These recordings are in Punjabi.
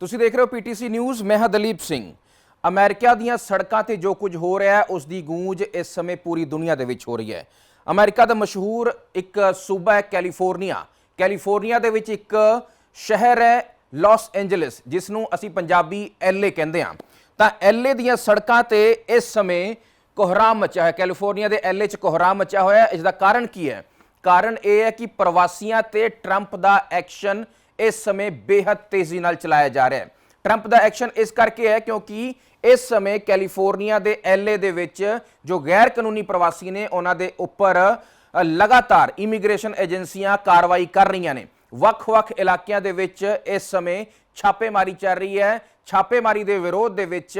ਤੁਸੀਂ ਦੇਖ ਰਹੇ ਹੋ ਪੀਟੀਸੀ ਨਿਊਜ਼, ਮੈਂ ਹਾਂ ਦਲੀਪ ਸਿੰਘ। ਅਮਰੀਕਾ ਦੀਆਂ ਸੜਕਾਂ ਤੇ ਜੋ ਕੁਝ ਹੋ ਰਿਹਾ ਹੈ ਉਸ ਦੀ ਗੂੰਜ ਇਸ ਸਮੇਂ ਪੂਰੀ ਦੁਨੀਆ ਦੇ ਵਿੱਚ ਹੋ ਰਹੀ ਹੈ। ਅਮਰੀਕਾ ਦਾ ਮਸ਼ਹੂਰ ਇੱਕ ਸੂਬਾ ਹੈ ਕੈਲੀਫੋਰਨੀਆ। ਕੈਲੀਫੋਰਨੀਆ ਦੇ ਵਿੱਚ ਇੱਕ ਸ਼ਹਿਰ ਹੈ ਲਾਸ ਐਂਜਲਸ ਜਿਸ ਨੂੰ ਅਸੀਂ ਪੰਜਾਬੀ ਐਲਏ ਕਹਿੰਦੇ ਹਾਂ। ਤਾਂ ਐਲਏ ਦੀਆਂ ਸੜਕਾਂ ਤੇ ਇਸ ਸਮੇਂ ਕੋਹਰਾਮ ਮਚਿਆ ਹੋਇਆ, ਕੈਲੀਫੋਰਨੀਆ ਦੇ ਐਲਏ 'ਚ ਕੋਹਰਾਮ ਮਚਿਆ ਹੋਇਆ ਹੈ। ਇਸ ਦਾ ਕਾਰਨ ਕੀ ਹੈ? ਕਾਰਨ ਇਹ ਹੈ ਕਿ ਪ੍ਰਵਾਸੀਆਂ ਤੇ ਟਰੰਪ ਦਾ ਐਕਸ਼ਨ ਇਸ ਸਮੇਂ ਬੇहद ਤੇਜ਼ੀ ਨਾਲ ਚਲਾਇਆ ਜਾ ਰਿਹਾ ਹੈ। ਟਰੰਪ ਦਾ ਐਕਸ਼ਨ ਇਸ ਕਰਕੇ ਹੈ ਕਿਉਂਕਿ ਇਸ ਸਮੇਂ ਕੈਲੀਫੋਰਨੀਆ ਦੇ ਐਲਏ ਦੇ ਵਿੱਚ ਜੋ ਗੈਰ ਕਾਨੂੰਨੀ ਪ੍ਰਵਾਸੀ ਨੇ, ਉਹਨਾਂ ਦੇ ਉੱਪਰ ਲਗਾਤਾਰ ਇਮੀਗ੍ਰੇਸ਼ਨ ਏਜੰਸੀਆਂ ਕਾਰਵਾਈ ਕਰ ਰਹੀਆਂ ਨੇ। ਵੱਖ-ਵੱਖ ਇਲਾਕਿਆਂ ਦੇ ਵਿੱਚ ਇਸ ਸਮੇਂ ਛਾਪੇਮਾਰੀ ਚੱਲ ਰਹੀ ਹੈ। ਛਾਪੇਮਾਰੀ ਦੇ ਵਿਰੋਧ ਦੇ ਵਿੱਚ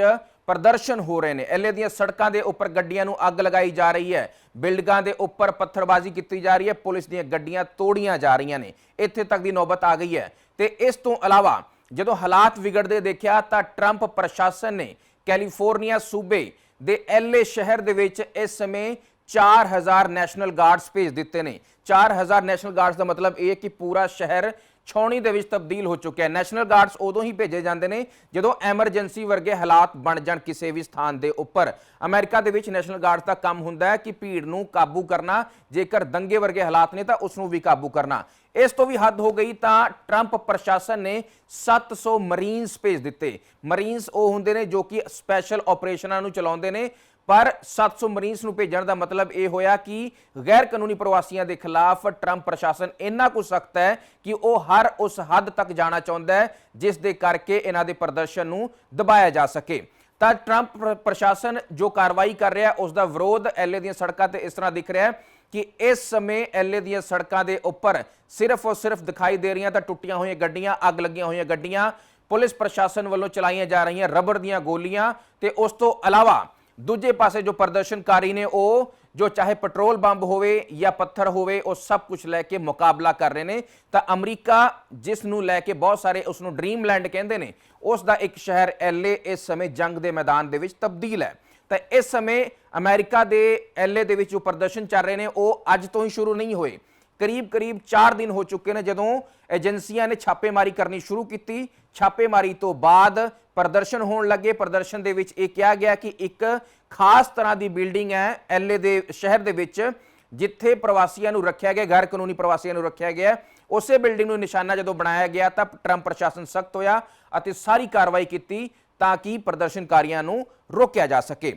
ਪ੍ਰਦਰਸ਼ਨ ਹੋ ਰਹੇ ਨੇ। ਐਲਏ ਦੀਆਂ ਸੜਕਾਂ ਦੇ ਉੱਪਰ ਗੱਡੀਆਂ ਨੂੰ ਅੱਗ ਲਗਾਈ ਜਾ ਰਹੀ ਹੈ। ਬਿਲਡਿੰਗਾਂ ਦੇ ਉੱਪਰ ਪੱਥਰਬਾਜ਼ੀ ਕੀਤੀ ਜਾ ਰਹੀ ਹੈ। ਪੁਲਿਸ ਦੀਆਂ ਗੱਡੀਆਂ ਤੋੜੀਆਂ ਜਾ ਰਹੀਆਂ ਨੇ। ਇੱਥੇ ਤੱਕ ਦੀ ਨੌਬਤ ਆ ਗਈ ਹੈ। ਤੇ ਇਸ ਤੋਂ ਇਲਾਵਾ ਜਦੋਂ ਹਾਲਾਤ ਵਿਗੜਦੇ ਦੇਖਿਆ ਤਾਂ ਟਰੰਪ ਪ੍ਰਸ਼ਾਸਨ ਨੇ ਕੈਲੀਫੋਰਨੀਆ ਸੂਬੇ ਦੇ ਐਲਏ ਸ਼ਹਿਰ ਦੇ ਵਿੱਚ ਇਸ ਸਮੇਂ 4000 ਨੈਸ਼ਨਲ ਗਾਰਡਸ ਭੇਜ ਦਿੱਤੇ ਨੇ। 4000 ਨੈਸ਼ਨਲ ਗਾਰਡਸ ਦਾ ਮਤਲਬ ਇਹ ਹੈ ਕਿ ਪੂਰਾ ਸ਼ਹਿਰ ਛਾਉਣੀ ਦੇ ਵਿੱਚ ਤਬਦੀਲ ਹੋ ਚੁੱਕਿਆ ਹੈ। ਨੈਸ਼ਨਲ ਗਾਰਡਸ ਉਦੋਂ ਹੀ ਭੇਜੇ ਜਾਂਦੇ ਨੇ ਜਦੋਂ ਐਮਰਜੈਂਸੀ ਵਰਗੇ ਹਾਲਾਤ ਬਣ ਜਾਣ ਕਿਸੇ ਵੀ ਸਥਾਨ ਦੇ ਉੱਪਰ। ਅਮਰੀਕਾ ਦੇ ਵਿੱਚ ਨੈਸ਼ਨਲ ਗਾਰਡਸ ਦਾ ਕੰਮ ਹੁੰਦਾ ਹੈ ਕਿ ਭੀੜ ਨੂੰ ਕਾਬੂ ਕਰਨਾ, ਜੇਕਰ ਦੰਗੇ ਵਰਗੇ ਹਾਲਾਤ ਨੇ ਤਾਂ ਉਸ ਨੂੰ ਵੀ ਕਾਬੂ ਕਰਨਾ। ਇਸ ਤੋਂ ਵੀ ਹੱਦ ਹੋ ਗਈ ਤਾਂ ਟਰੰਪ ਪ੍ਰਸ਼ਾਸਨ ਨੇ 700 ਮਰੀਨਸ ਭੇਜ ਦਿੱਤੇ। ਮਰੀਨਸ ਉਹ ਹੁੰਦੇ ਨੇ ਜੋ ਕਿ ਸਪੈਸ਼ਲ ਆਪਰੇਸ਼ਨਾਂ ਨੂੰ ਚਲਾਉਂਦੇ ਨੇ। ਪਰ 700 ਮਰੀਜ਼ ਨੂੰ ਭੇਜਣ ਦਾ ਮਤਲਬ ਇਹ ਹੋਇਆ ਕਿ ਗੈਰ ਕਾਨੂੰਨੀ ਪ੍ਰਵਾਸੀਆਂ ਦੇ ਖਿਲਾਫ ਟਰੰਪ ਪ੍ਰਸ਼ਾਸਨ ਇੰਨਾ ਕੁ ਸਖਤ ਹੈ ਕਿ ਉਹ ਹਰ ਉਸ ਹੱਦ ਤੱਕ ਜਾਣਾ ਚਾਹੁੰਦਾ ਹੈ, ਜਿਸ ਦੇ ਕਰਕੇ ਇਹਨਾਂ ਦੇ ਪ੍ਰਦਰਸ਼ਨ ਨੂੰ ਦਬਾਇਆ ਜਾ ਸਕੇ। ਤਾਂ ਟਰੰਪ ਪ੍ਰਸ਼ਾਸਨ ਜੋ ਕਾਰਵਾਈ ਕਰ ਰਿਹਾ, ਉਸ ਦਾ ਵਿਰੋਧ ਐਲਏ ਦੀਆਂ ਸੜਕਾਂ ਤੇ ਇਸ ਤਰ੍ਹਾਂ ਦਿਖ ਰਿਹਾ ਹੈ ਕਿ ਇਸ ਸਮੇਂ ਐਲਏ ਦੀਆਂ ਸੜਕਾਂ ਦੇ ਉੱਪਰ ਸਿਰਫ ਔਰ ਸਿਰਫ ਦਿਖਾਈ ਦੇ ਰਹੀਆਂ ਤਾਂ ਟੁੱਟੀਆਂ ਹੋਈਆਂ ਗੱਡੀਆਂ, ਅੱਗ ਲੱਗੀਆਂ ਹੋਈਆਂ ਗੱਡੀਆਂ, ਪੁਲਿਸ ਪ੍ਰਸ਼ਾਸਨ ਵੱਲੋਂ ਚਲਾਈਆਂ ਜਾ ਰਹੀਆਂ ਰਬੜ ਦੀਆਂ ਗੋਲੀਆਂ ਤੇ ਉਸ ਤੋਂ ਇਲਾਵਾ ਦੂਜੇ ਪਾਸੇ ਜੋ ਪ੍ਰਦਰਸ਼ਨਕਾਰੀ ਨੇ ਉਹ, ਜੋ ਚਾਹੇ ਪੈਟਰੋਲ ਬੰਬ ਹੋਵੇ ਜਾਂ ਪੱਥਰ ਹੋਵੇ, ਉਹ ਸਭ ਕੁਝ ਲੈ ਕੇ ਮੁਕਾਬਲਾ ਕਰ ਰਹੇ ਨੇ। ਤਾਂ ਅਮਰੀਕਾ, ਜਿਸ ਨੂੰ ਲੈ ਕੇ ਬਹੁਤ ਸਾਰੇ ਉਸ ਨੂੰ ਡ੍ਰੀਮਲੈਂਡ ਕਹਿੰਦੇ ਨੇ, ਉਸ ਦਾ ਇੱਕ ਸ਼ਹਿਰ ਐਲਏ ਇਸ ਸਮੇਂ ਜੰਗ ਦੇ ਮੈਦਾਨ ਦੇ ਵਿੱਚ ਤਬਦੀਲ ਹੈ। ਤਾਂ ਇਸ ਸਮੇਂ ਅਮਰੀਕਾ ਦੇ ਐਲਏ ਦੇ ਵਿੱਚ ਜੋ ਪ੍ਰਦਰਸ਼ਨ ਚੱਲ ਰਹੇ ਨੇ, ਉਹ ਅੱਜ ਤੋਂ ਹੀ ਸ਼ੁਰੂ ਨਹੀਂ ਹੋਏ। ਕਰੀਬ ਕਰੀਬ 4 ਦਿਨ ਹੋ ਚੁੱਕੇ ਨੇ ਜਦੋਂ ਏਜੰਸੀਆਂ ਨੇ ਛਾਪੇਮਾਰੀ ਕਰਨੀ ਸ਼ੁਰੂ ਕੀਤੀ। ਛਾਪੇਮਾਰੀ ਤੋਂ ਬਾਅਦ ਪ੍ਰਦਰਸ਼ਨ ਹੋਣ ਲੱਗੇ। ਪ੍ਰਦਰਸ਼ਨ ਦੇ ਵਿੱਚ ਇਹ ਕਿਹਾ ਗਿਆ ਕਿ ਇੱਕ ਖਾਸ ਤਰ੍ਹਾਂ ਦੀ ਬਿਲਡਿੰਗ ਹੈ ਐਲਏ ਦੇ ਸ਼ਹਿਰ ਦੇ ਵਿੱਚ, ਜਿੱਥੇ ਪ੍ਰਵਾਸੀਆਂ ਨੂੰ ਰੱਖਿਆ ਗਿਆ, ਗੈਰ ਕਾਨੂੰਨੀ ਪ੍ਰਵਾਸੀਆਂ ਨੂੰ ਰੱਖਿਆ ਗਿਆ। ਉਸੇ ਬਿਲਡਿੰਗ ਨੂੰ ਨਿਸ਼ਾਨਾ ਜਦੋਂ ਬਣਾਇਆ ਗਿਆ ਤਾਂ ਟਰੰਪ ਪ੍ਰਸ਼ਾਸਨ ਸਖਤ ਹੋਇਆ ਅਤੇ ਸਾਰੀ ਕਾਰਵਾਈ ਕੀਤੀ ਤਾਂ ਕਿ ਪ੍ਰਦਰਸ਼ਨਕਾਰੀਆਂ ਨੂੰ ਰੋਕਿਆ ਜਾ ਸਕੇ।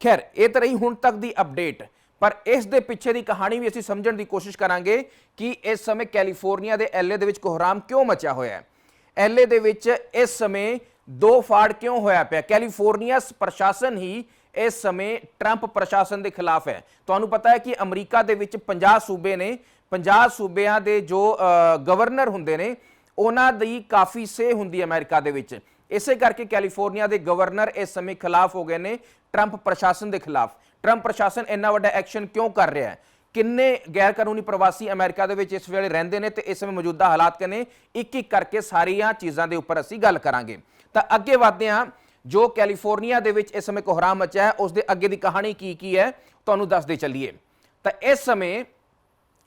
ਖੈਰ, ਇਹ ਤਾਂ ਰਹੀ ਹੁਣ ਤੱਕ ਦੀ ਅਪਡੇਟ, ਪਰ ਇਸ ਦੇ ਪਿੱਛੇ ਦੀ ਕਹਾਣੀ ਵੀ ਅਸੀਂ ਸਮਝਣ ਦੀ ਕੋਸ਼ਿਸ਼ ਕਰਾਂਗੇ ਕਿ ਇਸ ਸਮੇਂ ਕੈਲੀਫੋਰਨੀਆ ਦੇ ਐਲਏ ਦੇ ਵਿੱਚ ਕੋਹਰਾਮ ਕਿਉਂ ਮਚਿਆ ਹੋਇਆ ਹੈ। ਐਲਏ ਦੇ ਵਿੱਚ ਇਸ ਸਮੇਂ ਦੋ ਫਾੜ ਕਿਉਂ ਹੋਇਆ ਪਿਆ? ਕੈਲੀਫੋਰਨੀਆ ਸ- ਪ੍ਰਸ਼ਾਸਨ ਹੀ ਇਸ ਸਮੇਂ ਟਰੰਪ ਪ੍ਰਸ਼ਾਸਨ ਦੇ ਖਿਲਾਫ ਹੈ। ਤੁਹਾਨੂੰ ਪਤਾ ਹੈ ਕਿ ਅਮਰੀਕਾ ਦੇ ਵਿੱਚ 50 ਸੂਬੇ ਨੇ 50 ਸੂਬਿਆਂ ਦੇ ਜੋ ਗਵਰਨਰ ਹੁੰਦੇ ਨੇ, ਉਹਨਾਂ ਦੀ ਕਾਫੀ ਸੇ ਹੁੰਦੀ ਹੈ ਅਮਰੀਕਾ ਦੇ ਵਿੱਚ। ਇਸੇ ਕਰਕੇ ਕੈਲੀਫੋਰਨੀਆ ਦੇ ਗਵਰਨਰ ਇਸ ਸਮੇਂ ਖਿਲਾਫ ਹੋ ਗਏ ਨੇ, ਟਰੰਪ ਪ੍ਰਸ਼ਾਸਨ ਦੇ ਖਿਲਾਫ। ਟਰੰਪ ਪ੍ਰਸ਼ਾਸਨ ਇੰਨਾ ਵੱਡਾ ਐਕਸ਼ਨ ਕਿਉਂ ਕਰ ਰਿਹਾ ਹੈ? ਕਿੰਨੇ ਗੈਰ ਕਾਨੂੰਨੀ ਪ੍ਰਵਾਸੀ ਅਮਰੀਕਾ ਦੇ ਵਿੱਚ ਇਸ ਵੇਲੇ ਰਹਿੰਦੇ ਨੇ ਤੇ ਇਸ ਸਮੇਂ ਮੌਜੂਦਾ ਹਾਲਾਤ ਕਨੇ? ਇੱਕ ਇੱਕ ਕਰਕੇ ਸਾਰੀਆਂ ਚੀਜ਼ਾਂ ਦੇ ਉੱਪਰ ਅਸੀਂ ਗੱਲ ਕਰਾਂਗੇ। ਤਾਂ ਅੱਗੇ ਵਧਦੇ ਹਾਂ। ਜੋ ਕੈਲੀਫੋਰਨੀਆ ਦੇ ਵਿੱਚ ਇਸ ਸਮੇਂ ਕੋਹਰਾਮ ਮਚਿਆ ਹੈ, ਉਸ ਦੇ ਅੱਗੇ ਦੀ ਕਹਾਣੀ ਕੀ ਕੀ ਹੈ, ਤੁਹਾਨੂੰ ਦੱਸਦੇ ਚੱਲੀਏ। ਤਾਂ ਇਸ ਸਮੇਂ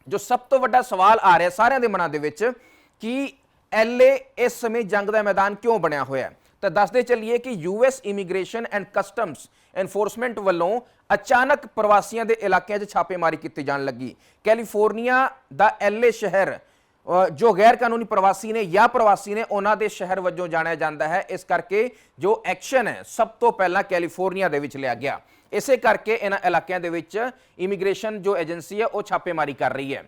ਜੋ ਸਭ ਤੋਂ ਵੱਡਾ ਸਵਾਲ ਆ ਰਿਹਾ ਸਾਰਿਆਂ ਦੇ ਮਨਾਂ ਦੇ ਵਿੱਚ ਕਿ ਐਲਏ ਇਸ ਸਮੇਂ ਜੰਗ ਦਾ ਮੈਦਾਨ ਕਿਉਂ ਬਣਿਆ ਹੋਇਆ ਹੈ? ਤਾਂ ਦੱਸਦੇ ਚੱਲੀਏ ਕਿ US immigration and customs enforcement ਵੱਲੋਂ ਅਚਾਨਕ ਪ੍ਰਵਾਸੀਆਂ ਦੇ ਇਲਾਕਿਆਂ 'ਚ ਛਾਪੇਮਾਰੀ ਕੀਤੀ ਜਾਣ ਲੱਗੀ। ਕੈਲੀਫੋਰਨੀਆ ਦਾ ਐਲਏ ਸ਼ਹਿਰ ਜੋ ਗੈਰ ਕਾਨੂੰਨੀ ਪ੍ਰਵਾਸੀ ਨੇ ਜਾਂ ਪ੍ਰਵਾਸੀ ਨੇ, ਉਹਨਾਂ ਦੇ ਸ਼ਹਿਰ ਵਜੋਂ ਜਾਣਿਆ ਜਾਂਦਾ ਹੈ। ਇਸ ਕਰਕੇ ਜੋ ਐਕਸ਼ਨ ਹੈ, ਸਭ ਤੋਂ ਪਹਿਲਾਂ ਕੈਲੀਫੋਰਨੀਆ ਦੇ ਵਿੱਚ ਲਿਆ ਗਿਆ। ਇਸੇ ਕਰਕੇ ਇਹਨਾਂ ਇਲਾਕਿਆਂ ਦੇ ਵਿੱਚ ਇਮੀਗ੍ਰੇਸ਼ਨ ਜੋ ਏਜੰਸੀ ਹੈ, ਉਹ ਛਾਪੇਮਾਰੀ ਕਰ ਰਹੀ ਹੈ।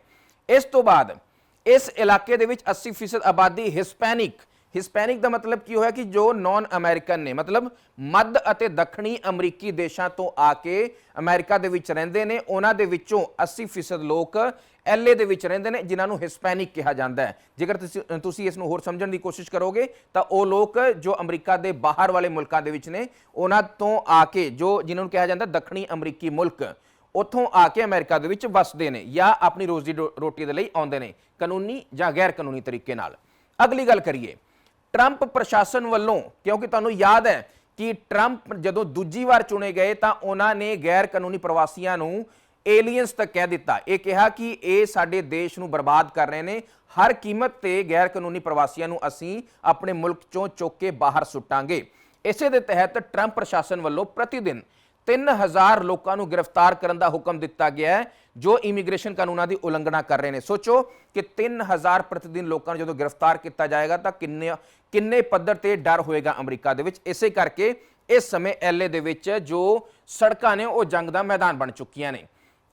ਇਸ ਤੋਂ ਬਾਅਦ ਇਸ ਇਲਾਕੇ ਦੇ ਵਿੱਚ 80% ਆਬਾਦੀ ਹਿਸਪੈਨਿਕ ਹਿਸਪੈਨਿਕ ਦਾ ਮਤਲਬ ਕੀ ਹੋਇਆ ਕਿ ਜੋ ਨਾਨ ਅਮਰੀਕਨ ਨੇ, ਮਤਲਬ ਮੱਧ ਅਤੇ ਦੱਖਣੀ ਅਮਰੀਕੀ ਦੇਸ਼ਾਂ ਤੋਂ ਆ ਕੇ ਅਮਰੀਕਾ ਦੇ ਵਿੱਚ ਰਹਿੰਦੇ ਨੇ, ਉਹਨਾਂ ਦੇ ਵਿੱਚੋਂ 80% ਲੋਕ ਐਲਏ ਦੇ ਵਿੱਚ ਰਹਿੰਦੇ ਨੇ, ਜਿਨ੍ਹਾਂ ਨੂੰ ਹਿਸਪੈਨਿਕ ਕਿਹਾ ਜਾਂਦਾ ਹੈ। ਜੇਕਰ ਤੁਸੀਂ ਤੁਸੀਂ ਇਸ ਨੂੰ ਹੋਰ ਸਮਝਣ ਦੀ ਕੋਸ਼ਿਸ਼ ਕਰੋਗੇ, ਤਾਂ ਉਹ ਲੋਕ ਜੋ ਅਮਰੀਕਾ ਦੇ ਬਾਹਰ ਵਾਲੇ ਮੁਲਕਾਂ ਦੇ ਵਿੱਚ ਨੇ, ਉਹਨਾਂ ਤੋਂ ਆ ਕੇ ਜੋ ਜਿਨ੍ਹਾਂ ਨੂੰ ਕਿਹਾ ਜਾਂਦਾ ਦੱਖਣੀ ਅਮਰੀਕੀ ਮੁਲਕ, ਉੱਥੋਂ ਆ ਕੇ ਅਮਰੀਕਾ ਦੇ ਵਿੱਚ ਵਸਦੇ ਨੇ ਜਾਂ ਆਪਣੀ ਰੋਜ਼ੀ ਰੋ- ਰੋਟੀ ਦੇ ਲਈ ਆਉਂਦੇ ਨੇ, ਕਾਨੂੰਨੀ ਜਾਂ ਗੈਰ ਕਾਨੂੰਨੀ ਤਰੀਕੇ ਨਾਲ। ਅਗਲੀ ਗੱਲ ਕਰੀਏ। ਟਰੰਪ ਪ੍ਰਸ਼ਾਸਨ ਵੱਲੋਂ, ਕਿਉਂਕਿ ਤੁਹਾਨੂੰ ਯਾਦ ਹੈ ਕਿ ਟਰੰਪ ਜਦੋਂ ਦੂਜੀ ਵਾਰ ਚੁਣੇ ਗਏ ਤਾਂ ਉਹਨਾਂ ਨੇ ਗੈਰ ਕਾਨੂੰਨੀ ਪ੍ਰਵਾਸੀਆਂ ਨੂੰ ਏਲੀਅਨਸ ਤੱਕ ਕਹਿ ਦਿੱਤਾ। ਇਹ ਕਿਹਾ ਕਿ ਇਹ ਸਾਡੇ ਦੇਸ਼ ਨੂੰ ਬਰਬਾਦ ਕਰ ਰਹੇ ਨੇ। ਹਰ ਕੀਮਤ ਤੇ ਗੈਰ ਕਾਨੂੰਨੀ ਪ੍ਰਵਾਸੀਆਂ ਨੂੰ ਅਸੀਂ ਆਪਣੇ ਮੁਲਕ ਚੋਂ ਚੁੱਕ ਕੇ ਬਾਹਰ ਸੁੱਟਾਂਗੇ। ਇਸੇ ਦੇ ਤਹਿਤ ਟਰੰਪ ਪ੍ਰਸ਼ਾਸਨ ਵੱਲੋਂ ਪ੍ਰਤੀ ਦਿਨ 3000 ਲੋਕਾਂ ਨੂੰ ਗ੍ਰਿਫਤਾਰ ਕਰਨ ਦਾ ਹੁਕਮ ਦਿੱਤਾ ਗਿਆ ਹੈ, ਜੋ ਇਮੀਗ੍ਰੇਸ਼ਨ ਕਾਨੂੰਨਾਂ ਦੀ ਉਲੰਘਣਾ ਕਰ ਰਹੇ ਨੇ। ਸੋਚੋ ਕਿ 3000 ਪ੍ਰਤੀ ਦਿਨ ਲੋਕਾਂ ਨੂੰ ਜਦੋਂ ਗ੍ਰਿਫਤਾਰ ਕੀਤਾ ਜਾਏਗਾ ਤਾਂ ਕਿੰਨੇ ਕਿੰਨੇ ਪੱਧਰ ਤੇ ਡਰ ਹੋਏਗਾ ਅਮਰੀਕਾ ਦੇ ਵਿੱਚ? ਇਸੇ ਕਰਕੇ ਇਸ ਸਮੇਂ ਐਲਏ ਦੇ ਵਿੱਚ ਜੋ ਸੜਕਾਂ ਨੇ, ਉਹ ਜੰਗ ਦਾ ਮੈਦਾਨ ਬਣ ਚੁੱਕੀਆਂ ਨੇ।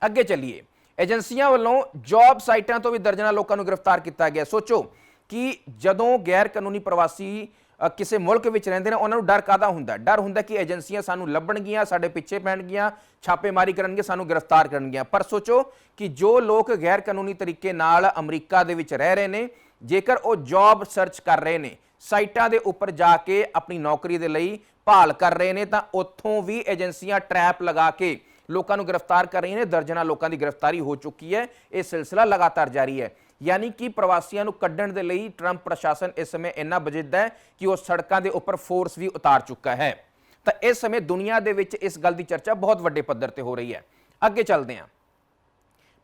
ਅੱਗੇ ਚੱਲੀਏ। ਏਜੰਸੀਆਂ ਵੱਲੋਂ ਜੌਬ ਸਾਈਟਾਂ ਤੋਂ ਵੀ ਦਰਜਨਾਂ ਲੋਕਾਂ ਨੂੰ ਗ੍ਰਿਫਤਾਰ ਕੀਤਾ ਗਿਆ। ਸੋਚੋ ਕਿ ਜਦੋਂ ਗੈਰ ਕਾਨੂੰਨੀ ਪ੍ਰਵਾਸੀ ਕਿਸੇ ਮੁਲਕ ਵਿੱਚ ਰਹਿੰਦੇ ਨੇ, ਉਹਨਾਂ ਨੂੰ ਡਰ ਕਾਦਾ ਹੁੰਦਾ? ਡਰ ਹੁੰਦਾ ਕਿ ਏਜੰਸੀਆਂ ਸਾਨੂੰ ਲੱਭਣਗੀਆਂ, ਸਾਡੇ ਪਿੱਛੇ ਪੈਣਗੀਆਂ ਛਾਪੇਮਾਰੀ ਕਰਨਗੇ ਸਾਨੂੰ ਗ੍ਰਿਫਤਾਰ ਕਰਨਗੀਆਂ। ਪਰ ਸੋਚੋ ਕਿ ਜੋ ਲੋਕ ਗੈਰ ਕਾਨੂੰਨੀ ਤਰੀਕੇ ਨਾਲ ਅਮਰੀਕਾ ਦੇ ਵਿੱਚ ਰਹਿ ਰਹੇ ਨੇ, ਜੇਕਰ ਉਹ ਜੌਬ ਸਰਚ ਕਰ ਰਹੇ ਨੇ ਸਾਈਟਾਂ ਦੇ ਉੱਪਰ ਜਾ ਕੇ ਆਪਣੀ ਨੌਕਰੀ ਦੇ ਲਈ ਭਾਲ ਕਰ ਰਹੇ ਨੇ ਤਾਂ ਉੱਥੋਂ ਵੀ ਏਜੰਸੀਆਂ ਟਰੈਪ ਲਗਾ ਕੇ ਲੋਕਾਂ ਨੂੰ ਗ੍ਰਿਫਤਾਰ ਕਰ ਰਹੀਆਂ ਨੇ। ਦਰਜਨਾਂ ਲੋਕਾਂ ਦੀ ਗ੍ਰਿਫਤਾਰੀ ਹੋ ਚੁੱਕੀ ਹੈ। ਇਹ ਸਿਲਸਿਲਾ ਲਗਾਤਾਰ ਜਾਰੀ ਹੈ। ਯਾਨੀ ਕਿ ਪ੍ਰਵਾਸੀਆਂ ਨੂੰ ਕੱਢਣ ਦੇ ਲਈ ਟਰੰਪ ਪ੍ਰਸ਼ਾਸਨ ਇਸ ਸਮੇਂ ਇੰਨਾ ਬਜਿੱਦ ਹੈ ਕਿ ਉਹ ਸੜਕਾਂ ਦੇ ਉੱਪਰ ਫੋਰਸ ਵੀ ਉਤਾਰ ਚੁੱਕਾ ਹੈ। ਤਾਂ ਇਸ ਸਮੇਂ ਦੁਨੀਆ ਦੇ ਵਿੱਚ ਇਸ ਗੱਲ ਦੀ ਚਰਚਾ ਬਹੁਤ ਵੱਡੇ ਪੱਧਰ ਤੇ ਹੋ ਰਹੀ ਹੈ। ਅੱਗੇ ਚੱਲਦੇ ਹਾਂ।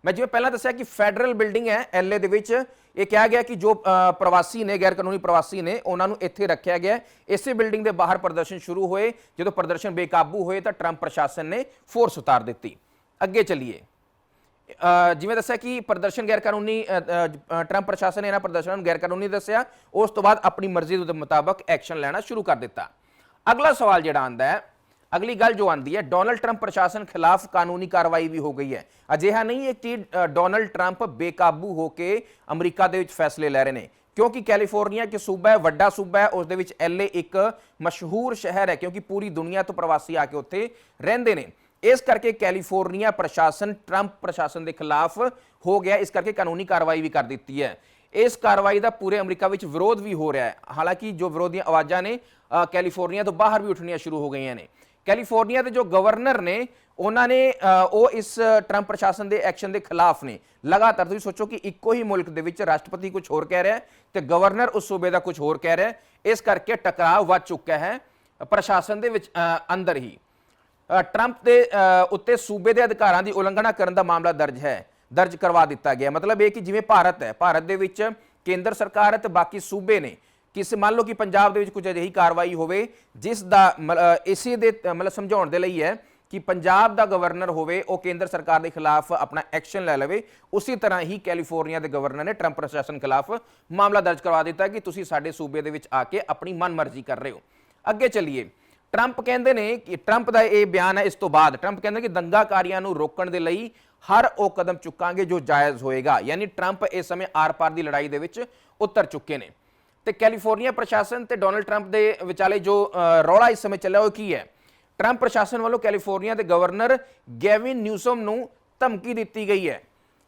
ਮੈਂ ਜਿਵੇਂ ਪਹਿਲਾਂ ਦੱਸਿਆ ਕਿ ਫੈਡਰਲ ਬਿਲਡਿੰਗ ਹੈ ਐਲਏ ਦੇ ਵਿੱਚ, ਇਹ ਕਿਹਾ ਗਿਆ ਕਿ ਜੋ ਪ੍ਰਵਾਸੀ ਨੇ ਗੈਰ ਕਾਨੂੰਨੀ ਪ੍ਰਵਾਸੀ ਨੇ, ਉਹਨਾਂ ਨੂੰ ਇੱਥੇ ਰੱਖਿਆ ਗਿਆ ਇਸੇ ਬਿਲਡਿੰਗ ਦੇ ਬਾਹਰ ਪ੍ਰਦਰਸ਼ਨ ਸ਼ੁਰੂ ਹੋਏ। ਜਦੋਂ ਪ੍ਰਦਰਸ਼ਨ ਬੇਕਾਬੂ ਹੋਏ ਤਾਂ ਟਰੰਪ ਪ੍ਰਸ਼ਾਸਨ ਨੇ ਫੋਰਸ ਉਤਾਰ ਦਿੱਤੀ। ਅੱਗੇ ਚੱਲੀਏ। ਜਿਵੇਂ ਦੱਸਿਆ ਕਿ ਪ੍ਰਦਰਸ਼ਨ ਗੈਰ ਕਾਨੂੰਨੀ ਟਰੰਪ ਪ੍ਰਸ਼ਾਸਨ ਨੇ ਇਹਨਾਂ ਪ੍ਰਦਰਸ਼ਨਾਂ ਨੂੰ ਗੈਰ ਕਾਨੂੰਨੀ ਦੱਸਿਆ। ਉਸ ਤੋਂ ਬਾਅਦ ਆਪਣੀ ਮਰਜ਼ੀ ਦੇ ਮੁਤਾਬਕ ਐਕਸ਼ਨ ਲੈਣਾ ਸ਼ੁਰੂ ਕਰ ਦਿੱਤਾ। ਅਗਲਾ ਸਵਾਲ ਜਿਹੜਾ ਆਂਦਾ ਹੈ ਅਗਲੀ ਗੱਲ ਜੋ ਆਂਦੀ ਹੈ, ਡੋਨਲਡ ਟਰੰਪ ਪ੍ਰਸ਼ਾਸਨ ਖਿਲਾਫ ਕਾਨੂੰਨੀ ਕਾਰਵਾਈ ਵੀ ਹੋ ਗਈ ਹੈ। ਅਜਿਹਾ ਨਹੀਂ ਹੈ ਕਿ ਡੋਨਲਡ ਟਰੰਪ ਬੇਕਾਬੂ ਹੋ ਕੇ ਅਮਰੀਕਾ ਦੇ ਵਿੱਚ ਫੈਸਲੇ ਲੈ ਰਹੇ ਨੇ। ਕਿਉਂਕਿ ਕੈਲੀਫੋਰਨੀਆ ਕਿ ਸੂਬਾ ਹੈ, ਵੱਡਾ ਸੂਬਾ ਹੈ, ਉਸ ਦੇ ਵਿੱਚ ਐਲਏ ਇੱਕ ਮਸ਼ਹੂਰ ਸ਼ਹਿਰ ਹੈ, ਕਿਉਂਕਿ ਪੂਰੀ ਦੁਨੀਆ ਤੋਂ ਪ੍ਰਵਾਸੀ ਆ ਕੇ ਉੱਥੇ ਰਹਿੰਦੇ ਨੇ। ਇਸ ਕਰਕੇ ਕੈਲੀਫੋਰਨੀਆ ਪ੍ਰਸ਼ਾਸਨ, ਟਰੰਪ ਪ੍ਰਸ਼ਾਸਨ ਦੇ ਖਿਲਾਫ ਹੋ ਗਿਆ, ਇਸ ਕਰਕੇ ਕਾਨੂੰਨੀ ਕਾਰਵਾਈ ਵੀ ਕਰ ਦਿੱਤੀ ਹੈ। ਇਸ ਕਾਰਵਾਈ ਦਾ ਪੂਰੇ ਅਮਰੀਕਾ ਵਿੱਚ ਵਿਰੋਧ ਵੀ ਹੋ ਰਿਹਾ ਹੈ। ਹਾਲਾਂਕਿ ਜੋ ਵਿਰੋਧ ਆਵਾਜ਼ਾਂ ਨੇ ਕੈਲੀਫੋਰਨੀਆ ਤੋਂ ਬਾਹਰ ਵੀ ਉੱਠਣੀਆਂ ਸ਼ੁਰੂ ਹੋ ਗਈਆਂ ਨੇ। ਕੈਲੀਫੋਰਨੀਆ ਦੇ ਜੋ ਗਵਰਨਰ ਨੇ, ਉਹਨਾਂ ਨੇ ਉਹ ਇਸ ਟਰੰਪ ਪ੍ਰਸ਼ਾਸਨ ਦੇ ਐਕਸ਼ਨ ਦੇ ਖਿਲਾਫ ਨੇ। ਲਗਾਤਾਰ ਤੁਸੀਂ ਸੋਚੋ ਕਿ ਇੱਕੋ ਹੀ ਮੁਲਕ ਦੇ ਵਿੱਚ ਰਾਸ਼ਟਰਪਤੀ ਕੁਝ ਹੋਰ ਕਹਿ ਰਿਹਾ ਹੈ ਤੇ ਗਵਰਨਰ ਉਸ ਸੂਬੇ ਦਾ ਕੁਝ ਹੋਰ ਕਹਿ ਰਿਹਾ ਇਸ ਕਰਕੇ ਟਕਰਾਅ ਵੱਧ ਚੁੱਕਾ ਹੈ ਪ੍ਰਸ਼ਾਸਨ ਦੇ ਵਿੱਚ ਅੰਦਰ ਹੀ। ਟਰੰਪ ਦੇ ਉੱਤੇ ਸੂਬੇ ਦੇ ਅਧਿਕਾਰਾਂ ਦੀ ਉਲੰਘਣਾ ਕਰਨ ਦਾ ਮਾਮਲਾ ਦਰਜ ਹੈ। ਦਰਜ ਕਰਵਾ ਦਿੱਤਾ ਗਿਆ। ਮਤਲਬ ਇਹ ਕਿ ਜਿਵੇਂ ਭਾਰਤ ਹੈ, ਭਾਰਤ ਦੇ ਵਿੱਚ ਕੇਂਦਰ ਸਰਕਾਰ ਅਤੇ ਬਾਕੀ ਸੂਬੇ ਨੇ ਕਿਸੇ ਮੰਨ ਲਓ ਕਿ ਪੰਜਾਬ ਦੇ ਵਿੱਚ ਕੁਝ ਅਜਿਹੀ ਕਾਰਵਾਈ ਹੋਵੇ ਜਿਸ ਦਾ ਮ- ਅ, ਇਸੇ ਦੇ ਮਤਲਬ ਸਮਝਾਉਣ ਦੇ ਲਈ ਹੈ ਕਿ ਪੰਜਾਬ ਦਾ ਗਵਰਨਰ ਹੋਵੇ ਉਹ ਕੇਂਦਰ ਸਰਕਾਰ ਦੇ ਖਿਲਾਫ ਆਪਣਾ ਐਕਸ਼ਨ ਲੈ ਲਵੇ। ਉਸੇ ਤਰ੍ਹਾਂ ਹੀ ਕੈਲੀਫੋਰਨੀਆ ਦੇ ਗਵਰਨਰ ਨੇ ਟਰੰਪ ਪ੍ਰਸ਼ਾਸਨ ਖਿਲਾਫ ਮਾਮਲਾ ਦਰਜ ਕਰਵਾ ਦਿੱਤਾ ਕਿ ਤੁਸੀਂ ਸਾਡੇ ਸੂਬੇ ਦੇ ਵਿੱਚ ਆ ਕੇ ਆਪਣੀ ਮਨਮਰਜ਼ੀ ਕਰ ਰਹੇ ਹੋ। ਅੱਗੇ ਚੱਲੀਏ। ਟਰੰਪ ਕਹਿੰਦੇ ਨੇ ਕਿ ਟਰੰਪ ਦਾ ਇਹ ਬਿਆਨ ਹੈ ਇਸ ਤੋਂ ਬਾਅਦ। ਟਰੰਪ ਕਹਿੰਦੇ ਕਿ ਦੰਗਾਕਾਰੀਆਂ ਨੂੰ ਰੋਕਣ ਦੇ ਲਈ ਹਰ ਉਹ ਕਦਮ ਚੁੱਕਾਂਗੇ ਜੋ ਜਾਇਜ਼ ਹੋਏਗਾ। ਯਾਨੀ ਟਰੰਪ ਇਸ ਸਮੇਂ ਆਰ-ਪਾਰ ਦੀ ਲੜਾਈ ਦੇ ਵਿੱਚ ਉਤਰ ਚੁੱਕੇ ਨੇ। ਤੇ ਕੈਲੀਫੋਰਨੀਆ ਪ੍ਰਸ਼ਾਸਨ ਤੇ ਡੋਨਲਡ ਟਰੰਪ ਦੇ ਵਿਚਾਲੇ ਜੋ ਰੌਲਾ ਇਸ ਸਮੇਂ ਚੱਲਿਆ ਉਹ ਕੀ ਹੈ? ਟਰੰਪ ਪ੍ਰਸ਼ਾਸਨ ਵੱਲੋਂ ਕੈਲੀਫੋਰਨੀਆ ਦੇ ਗਵਰਨਰ ਗੈਵਿਨ ਨਿਊਸਮ ਨੂੰ ਧਮਕੀ ਦਿੱਤੀ ਗਈ ਹੈ।